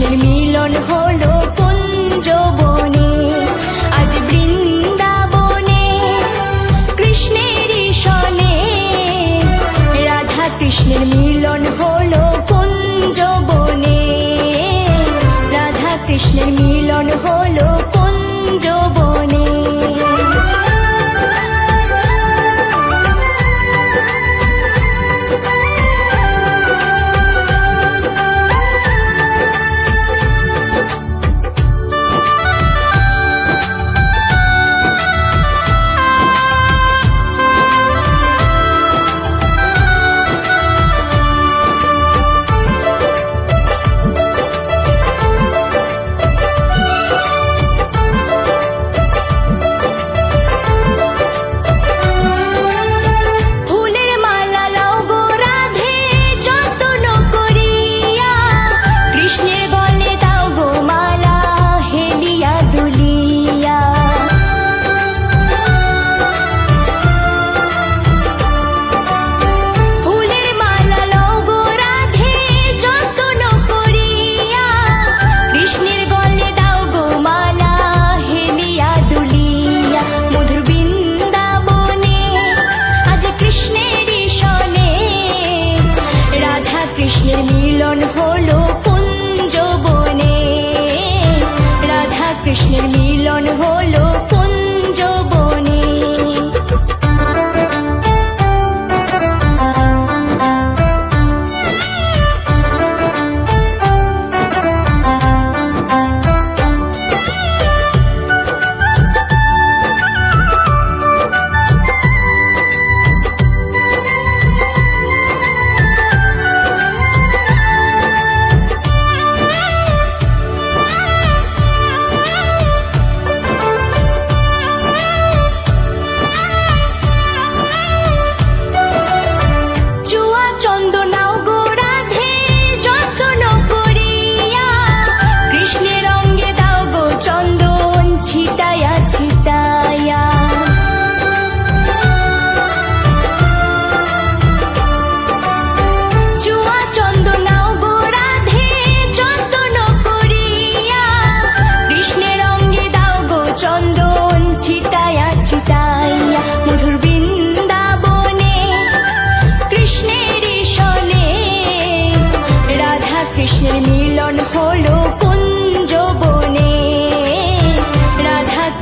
কৃষ্ণের মিলন হলো পুঞ্জবনে আজ বৃন্দাবনে, কৃষ্ণের সনে রাধা কৃষ্ণের মিলন হলো পুঞ্জবনে রাধা কৃষ্ণের মিলন হলো কৃষ্ণের মিলন হলো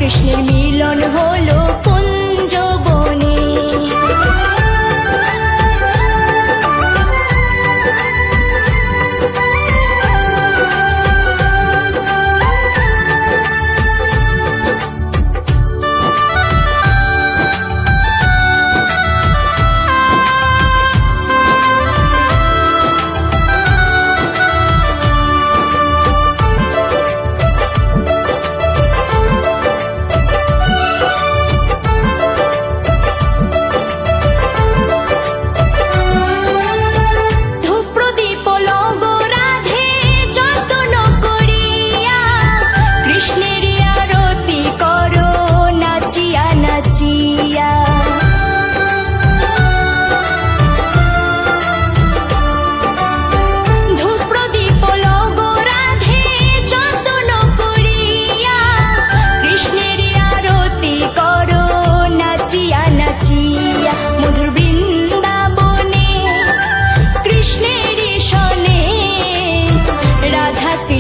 是你。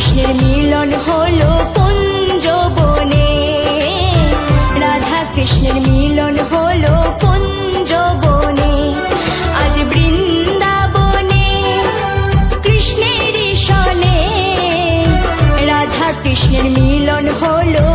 কৃষ্ণের মিলন হলো কুঞ্জ বনে রাধা কৃষ্ণের মিলন হলো কুঞ্জ বনে আজ বৃন্দাবনে কৃষ্ণের সনে রাধা কৃষ্ণের মিলন হলো